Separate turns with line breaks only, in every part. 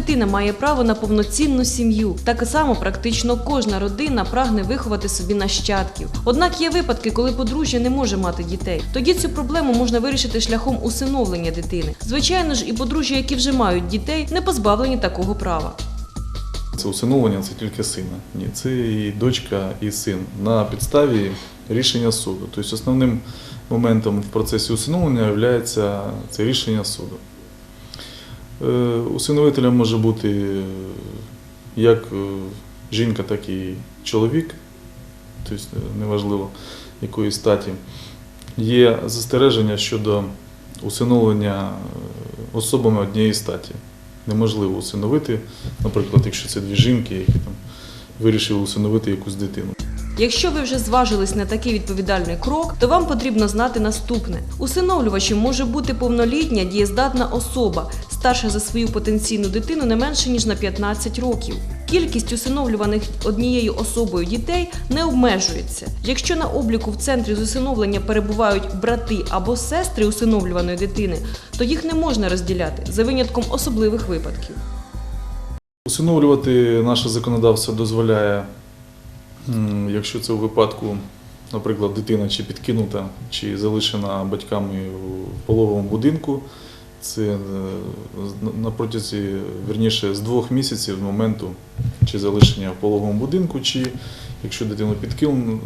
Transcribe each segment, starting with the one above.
дитина має право на повноцінну сім'ю. Так само практично кожна родина прагне виховати собі нащадків. Однак є випадки, коли подружжя не може мати дітей. Тоді цю проблему можна вирішити шляхом усиновлення дитини. Звичайно ж, і подружжя, які вже мають дітей, не позбавлені такого права.
Це усиновлення це тільки сина. Ні, це і дочка, і син на підставі рішення суду. Тобто основним моментом в процесі усиновлення є це рішення суду. Е, Усиновителем може бути е, як е, жінка, так і чоловік, тобто неважливо якої статі. Є застереження щодо усиновлення особами однієї статі. Неможливо усиновити, наприклад, якщо це дві жінки, які там вирішили усиновити якусь дитину.
Якщо ви вже зважились на такий відповідальний крок, то вам потрібно знати наступне: усиновлювачем може бути повнолітня дієздатна особа, старша за свою потенційну дитину не менше ніж на 15 років. Кількість усиновлюваних однією особою дітей не обмежується. Якщо на обліку в центрі з усиновлення перебувають брати або сестри усиновлюваної дитини, то їх не можна розділяти за винятком особливих випадків.
Усиновлювати наше законодавство дозволяє, якщо це у випадку, наприклад, дитина чи підкинута, чи залишена батьками в пологовому будинку. Це е, на протязі, верніше з двох місяців з моменту чи залишення в пологовому будинку, чи якщо дитину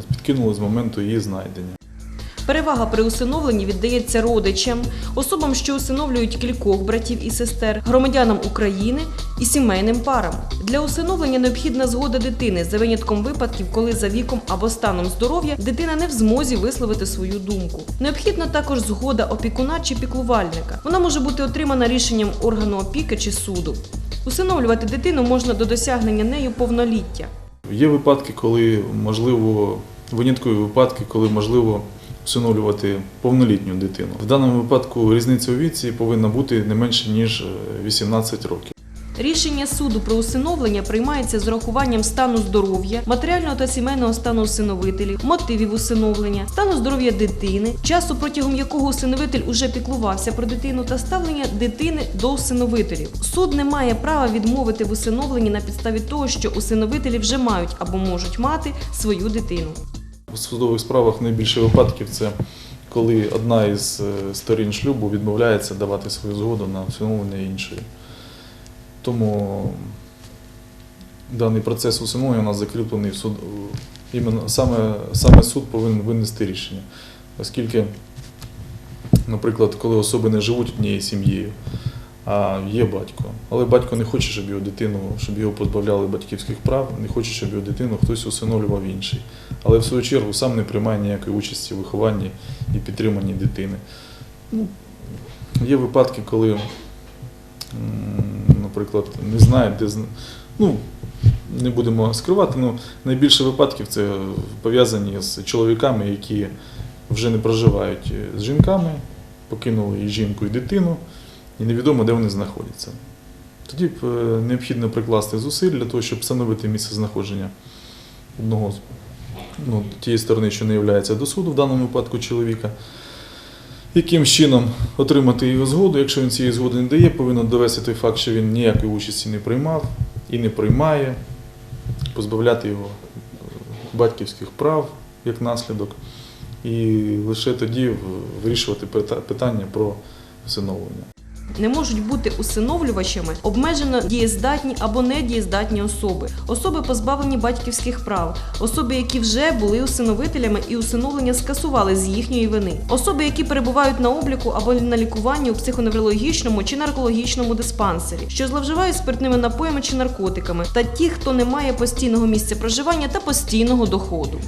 підкинули з моменту її знайдення.
Перевага при усиновленні віддається родичам, особам, що усиновлюють кількох братів і сестер, громадянам України і сімейним парам. Для усиновлення необхідна згода дитини за винятком випадків, коли за віком або станом здоров'я дитина не в змозі висловити свою думку. Необхідна також згода опікуна чи піклувальника. Вона може бути отримана рішенням органу опіки чи суду. Усиновлювати дитину можна до досягнення нею повноліття.
Є випадки, коли можливо, виняткові випадки, коли можливо усиновлювати повнолітню дитину. В даному випадку різниця у віці повинна бути не менше ніж е, 18 років.
Рішення суду про усиновлення приймається з урахуванням стану здоров'я, матеріального та сімейного стану усиновителів, мотивів усиновлення, стану здоров'я дитини, часу протягом якого усиновитель уже піклувався про дитину та ставлення дитини до усиновителів. Суд не має права відмовити в усиновленні на підставі того, що усиновителі вже мають або можуть мати свою дитину.
У судових справах найбільше випадків це коли одна із е, сторін шлюбу відмовляється давати свою згоду на усиновлення іншої. Тому даний процес усиновлення у нас закріплений в суд. Іменно саме, саме суд повинен винести рішення. Оскільки, наприклад, коли особи не живуть однією сім'єю, а є батько, але батько не хоче, щоб його дитину, щоб його позбавляли батьківських прав, не хоче, щоб його дитину хтось усиновлював інший. Але в свою чергу сам не приймає ніякої участі в вихованні і підтриманні дитини. Ну, є випадки, коли, наприклад, не знає, де ну, не будемо скривати, але найбільше випадків це пов'язані з чоловіками, які вже не проживають з жінками, покинули і жінку, і дитину, і невідомо, де вони знаходяться. Тоді б е, необхідно прикласти зусиль для того, щоб встановити місце знаходження одного ну, тієї сторони, що не є до суду, в даному випадку чоловіка. Яким чином отримати його згоду, якщо він цієї згоди не дає, повинен довести той факт, що він ніякої участі не приймав і не приймає, позбавляти його батьківських прав як наслідок, і лише тоді вирішувати питання про всиновлення.
Не можуть бути усиновлювачами обмежено дієздатні або недієздатні особи, особи позбавлені батьківських прав, особи, які вже були усиновителями і усиновлення скасували з їхньої вини, особи, які перебувають на обліку або на лікуванні у психоневрологічному чи наркологічному диспансері, що зловживають спиртними напоями чи наркотиками, та ті, хто не має постійного місця проживання та постійного доходу.